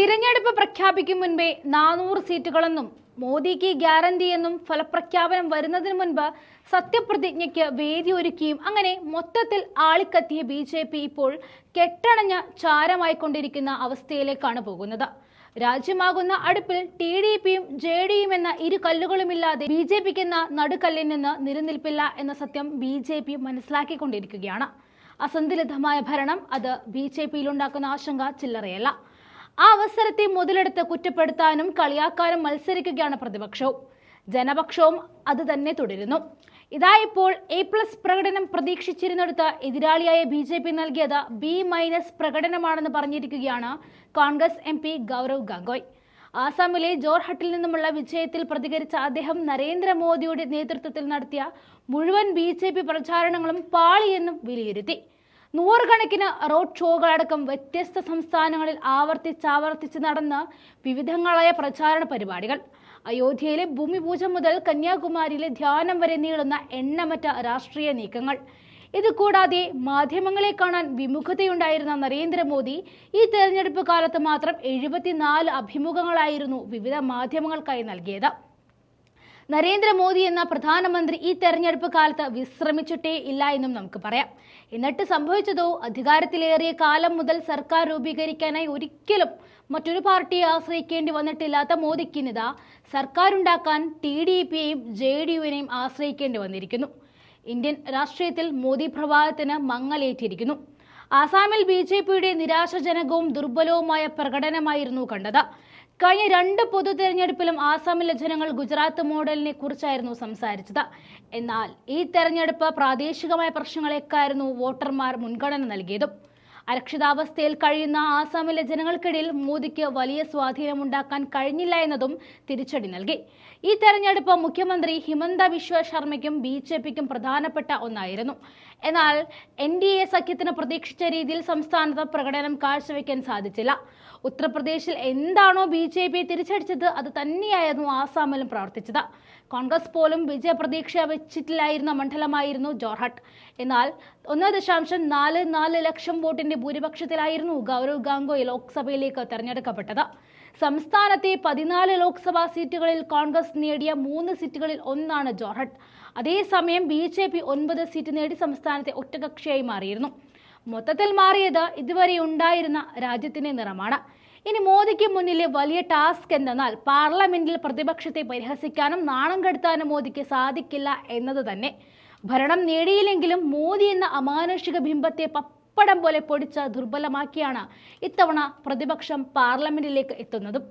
തിരഞ്ഞെടുപ്പ് പ്രഖ്യാപിക്കും മുൻപേ നാനൂറ് സീറ്റുകളെന്നും മോദിക്ക് ഗ്യാരണ്ടി എന്നും ഫലപ്രഖ്യാപനം വരുന്നതിന് മുൻപ് സത്യപ്രതിജ്ഞയ്ക്ക് വേദി ഒരുക്കിയും അങ്ങനെ മൊത്തത്തിൽ ആളിക്കത്തിയ ബി ജെ പി ഇപ്പോൾ കെട്ടണഞ്ഞ ചാരമായിക്കൊണ്ടിരിക്കുന്ന അവസ്ഥയിലേക്കാണ് പോകുന്നത്. രാജ്യമാകുന്ന അടുപ്പിൽ ടി ഡി പിയും ജെ ഡിയും എന്ന ഇരു കല്ലുകളുമില്ലാതെ ബി ജെ പിക്ക് എന്ന നടുക്കല്ലിൽ നിന്ന് നിലനിൽപ്പില്ല എന്ന സത്യം ബി ജെ പി മനസ്സിലാക്കിക്കൊണ്ടിരിക്കുകയാണ്. അസന്തുലിതമായ ഭരണം അത് ബി ജെ പിയിലുണ്ടാക്കുന്ന ആശങ്ക ചില്ലറയല്ല. ആ അവസരത്തെ മുതലെടുത്ത് കുറ്റപ്പെടുത്താനും കളിയാക്കാനും മത്സരിക്കുകയാണ് പ്രതിപക്ഷവും. ജനപക്ഷവും അത് തന്നെ തുടരുന്നു. ഇതായപ്പോൾ എ പ്ലസ് പ്രകടനം പ്രതീക്ഷിച്ചിരുന്നിടത്ത് എതിരാളിയായ ബി ജെ പി നൽകിയത് ബി മൈനസ് പ്രകടനമാണെന്ന് പറഞ്ഞിരിക്കുകയാണ് കോൺഗ്രസ് എം പി ഗൗരവ് ഗാംഗോയ്. ആസാമിലെ ജോർഹട്ടിൽ നിന്നുമുള്ള വിജയത്തിൽ പ്രതികരിച്ച അദ്ദേഹം നരേന്ദ്രമോദിയുടെ നേതൃത്വത്തിൽ നടത്തിയ മുഴുവൻ ബി ജെ പി പ്രചാരണങ്ങളും പാളിയെന്നും വിലയിരുത്തി. നൂറുകണക്കിന് റോഡ് ഷോകളടക്കം വ്യത്യസ്ത സംസ്ഥാനങ്ങളിൽ ആവർത്തിച്ചാവർത്തിച്ച് നടന്ന വിവിധങ്ങളായ പ്രചാരണ പരിപാടികൾ. അയോധ്യയിലെ ഭൂമിപൂജ മുതൽ കന്യാകുമാരിയിലെ ധ്യാനം വരെ നീളുന്ന എണ്ണമറ്റ രാഷ്ട്രീയ നീക്കങ്ങൾ. ഇത് കൂടാതെ മാധ്യമങ്ങളെ കാണാൻ വിമുഖതയുണ്ടായിരുന്ന നരേന്ദ്രമോദി ഈ തെരഞ്ഞെടുപ്പ് കാലത്ത് മാത്രം എഴുപത്തിനാല് അഭിമുഖങ്ങളായിരുന്നു വിവിധ മാധ്യമങ്ങൾക്കായി നൽകിയത്. നരേന്ദ്രമോദി എന്ന പ്രധാനമന്ത്രി ഈ തെരഞ്ഞെടുപ്പ് കാലത്ത് വിശ്രമിച്ചിട്ടേ ഇല്ല എന്നും നമുക്ക് പറയാം. എന്നിട്ട് സംഭവിച്ചതോ? അധികാരത്തിലേറിയ കാലം മുതൽ സർക്കാർ രൂപീകരിക്കാനായി ഒരിക്കലും മറ്റൊരു പാർട്ടിയെ ആശ്രയിക്കേണ്ടി വന്നിട്ടില്ലാത്ത മോദിക്ക് മോദിക്കിനിതാ സർക്കാരുണ്ടാക്കാൻ ടി ഡി പിയെയും ജെ ഡി യുവിനെയും ആശ്രയിക്കേണ്ടി വന്നിരിക്കുന്നു. ഇന്ത്യൻ രാഷ്ട്രീയത്തിൽ മോദി പ്രഭാതത്തിന് മങ്ങലേറ്റിരിക്കുന്നു. ആസാമിൽ ബി ജെ പിയുടെ നിരാശാജനകവും ദുർബലവുമായ പ്രകടനമായിരുന്നു കണ്ടത്. കഴിഞ്ഞ രണ്ട് പൊതു തെരഞ്ഞെടുപ്പിലും ആസാമിലെ ജനങ്ങൾ ഗുജറാത്ത് മോഡലിനെ കുറിച്ചായിരുന്നു സംസാരിച്ചത്. എന്നാൽ ഈ തെരഞ്ഞെടുപ്പ് പ്രാദേശികമായ പ്രശ്നങ്ങളെക്കായിരുന്നു വോട്ടർമാർ മുൻഗണന നൽകിയതും. അരക്ഷിതാവസ്ഥയിൽ കഴിയുന്ന ആസാമിലെ ജനങ്ങൾക്കിടയിൽ മോദിക്ക് വലിയ സ്വാധീനമുണ്ടാക്കാൻ കഴിഞ്ഞില്ല എന്നതും തിരിച്ചടി നൽകി. ഈ തെരഞ്ഞെടുപ്പ് മുഖ്യമന്ത്രി ഹിമന്ത ബിശ്വ ശർമ്മയ്ക്കും ബി ജെ പിക്കും പ്രധാനപ്പെട്ട ഒന്നായിരുന്നു. എന്നാൽ എൻ ഡി എ സഖ്യത്തിന് പ്രതീക്ഷിച്ച രീതിയിൽ സംസ്ഥാനത്ത് പ്രകടനം കാഴ്ചവെക്കാൻ സാധിച്ചില്ല. ഉത്തർപ്രദേശിൽ എന്താണോ ബി ജെ പി തിരിച്ചടിച്ചത് അത് തന്നെയായിരുന്നു ആസാമിലും പ്രവർത്തിച്ചത്. കോൺഗ്രസ് പോലും വിജയപ്രതീക്ഷ വെച്ചിട്ടില്ലായിരുന്ന മണ്ഡലമായിരുന്നു ജോർഹട്ട്. എന്നാൽ ഒന്ന് ദശാംശം നാല് നാല് ലക്ഷം വോട്ടിന്റെ ഭൂരിപക്ഷത്തിലായിരുന്നു ഗൗരവ് ഗാംഗോയ് ലോക്സഭയിലേക്ക് തെരഞ്ഞെടുക്കപ്പെട്ടത്. സംസ്ഥാനത്തെ പതിനാല് ലോക്സഭാ സീറ്റുകളിൽ കോൺഗ്രസ് നേടിയ മൂന്ന് സീറ്റുകളിൽ ഒന്നാണ് ജോർഹട്ട്. അതേസമയം ബി ജെ പി ഒൻപത് സീറ്റ് നേടി സംസ്ഥാനത്തെ ഒറ്റകക്ഷിയായി മാറിയിരുന്നു. മൊത്തത്തിൽ മാറിയത് ഇതുവരെ ഉണ്ടായിരുന്ന രാജ്യത്തിന്റെ നിറമാണ്. ഇനി മോദിക്ക് മുന്നിലെ വലിയ ടാസ്ക് എന്തെന്നാൽ പാർലമെന്റിൽ പ്രതിപക്ഷത്തെ പരിഹസിക്കാനും നാണം കെടുത്താനും മോദിക്ക് സാധിക്കില്ല എന്നത് തന്നെ. ഭരണം നേടിയില്ലെങ്കിലും മോദി എന്ന അമാനുഷിക ബിംബത്തെ പപ്പടം പോലെ പൊടിച്ച് ദുർബലമാക്കിയാണ് ഇത്തവണ പ്രതിപക്ഷം പാർലമെന്റിലേക്ക് എത്തുന്നതും.